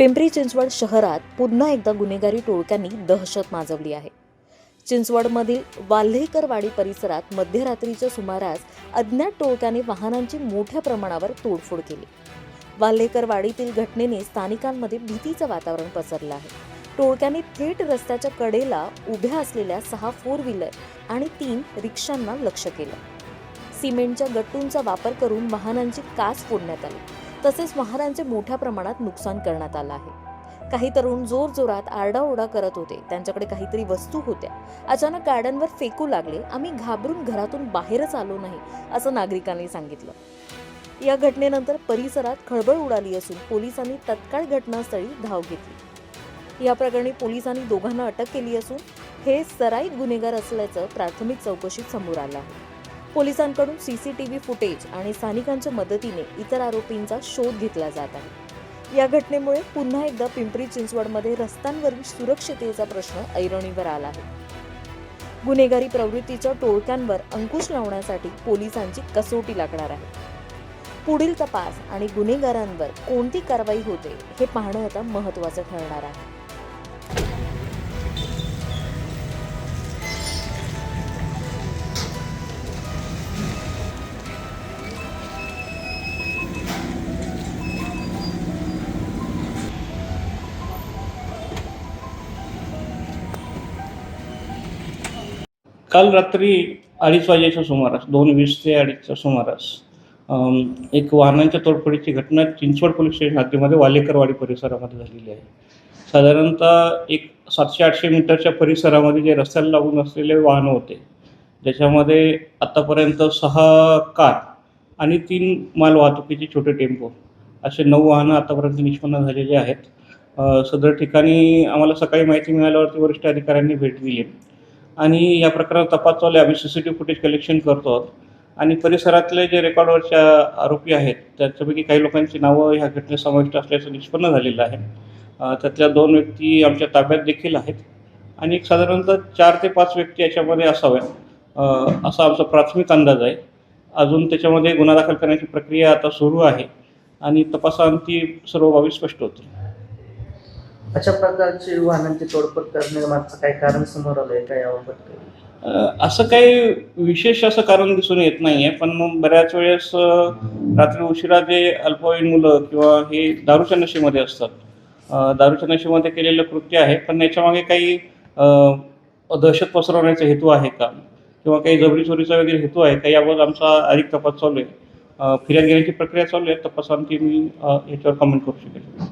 पिंपरी चिंचवड शहरात पुन्हा एकदा गुन्हेगारी टोळक्यांनी दहशत माजवली आहे. चिंचवडमधील वाल्हेकरवाडी परिसरात मध्यरात्रीच्या सुमारास अज्ञात टोळक्याने वाहनांची मोठ्या प्रमाणावर तोडफोड केली. वाल्हेकरवाडीतील घटनेने स्थानिकांमध्ये भीतीचं वातावरण पसरलं आहे. टोळक्याने थेट रस्त्याच्या कडेला उभ्या असलेल्या सहा फोर व्हीलर आणि तीन रिक्षांना लक्ष केलं. सिमेंटच्या गट्टूंचा वापर करून वाहनांची काच फोडण्यात आली. तसेच वाहनांचे मोठ्या प्रमाणात नुकसान करण्यात आलं आहे. काही तरुण जोर जोरात आरडाओरडा करत होते. त्यांच्याकडे काहीतरी वस्तू होत्या. अचानक गाड्यांवर फेकू लागले. आम्ही घाबरून घरातून बाहेरच आलो नाही असं नागरिकांनी सांगितलं. या घटनेनंतर परिसरात खळबळ उडाली असून पोलिसांनी तत्काळ घटनास्थळी धाव घेतली. या प्रकरणी पोलिसांनी दोघांना अटक केली असून हे सराईत गुन्हेगार असल्याचं प्राथमिक चौकशीत समोर आलं आहे. पोलिसांकडून सीसीटीव्ही फुटेज आणि स्थानिकांच्या मदतीने इतर आरोपींचा शोध घेतला जात आहे. या घटनेमुळे पुन्हा एकदा पिंपरी चिंचवडमध्ये रस्त्यांवरील सुरक्षतेचा प्रश्न ऐरणीवर आला आहे. गुन्हेगारी प्रवृत्तीच्या टोळक्यांवर अंकुश लावण्यासाठी पोलिसांची कसोटी लागणार आहे. पुढील तपास आणि गुन्हेगारांवर कोणती कारवाई होते हे पाहणं आता महत्त्वाचं ठरणार आहे. काल रात्री अडीच वाजेच्या सुमारास दोन वीस ते अडीचच्या सुमारास एक वाहनांच्या तोडफोडीची घटना चिंचवड पोलीस स्टेशन हद्दीमध्ये वालेकरवाडी परिसरामध्ये झालेली आहे. साधारणतः एक सातशे आठशे मीटरच्या परिसरामध्ये जे रस्त्याला लागून असलेले वाहनं होते ज्याच्यामध्ये आत्तापर्यंत सहा कार आणि तीन माल वाहतुकीचे छोटे टेम्पो असे नऊ वाहनं आतापर्यंत निष्पन्न झालेली आहेत. सदर ठिकाणी आम्हाला सकाळी माहिती मिळाल्यावरती वरिष्ठ अधिकाऱ्यांनी भेट दिली. आणि या प्रकरणात तपास चालू आहे आम्ही C C T V footage collection करतो. आहोत आणि परिसरातले जे रेकॉर्डवरचे आरोपी आहेत त्याच्यापैकी काही लोकांची नावं ह्या घटनेत समाविष्ट असल्याचं निष्पन्न झालेलं आहे. त्यातल्या दोन व्यक्ती आमच्या ताब्यात देखील आहेत. आणि एक साधारणतः चार ते पाच व्यक्ती याच्यामध्ये असाव्या असा आमचा प्राथमिक अंदाज आहे. अजून त्याच्यामध्ये गुन्हा दाखल करण्याची प्रक्रिया आता सुरू आहे. आणि तपासांती सर्व बाबी स्पष्ट होतील. अशा प्रकारची वाहनांची तोडफोड करण्यामागचं काही कारण समोर आलंय का याबाबत काही? असं काही विशेष असं कारण दिसून येत नाही आहे पण मग बऱ्याच वेळेस रात्री उशिरा जे अल्पवयीन मुलं किंवा हे दारूच्या नशेमध्ये असतात. दारूच्या नशेमध्ये केलेलं कृत्य आहे पण याच्यामागे काही दहशत पसरवण्याचा हेतू आहे का? किंवा काही जबरी चोरीचा वगैरे हेतू आहे का? याबाबत आमचा अधिक तपास चालू आहे. अ, फिर्याद घेण्याची प्रक्रिया चालू आहे तपासांती मी याच्यावर कमेंट करू शकेल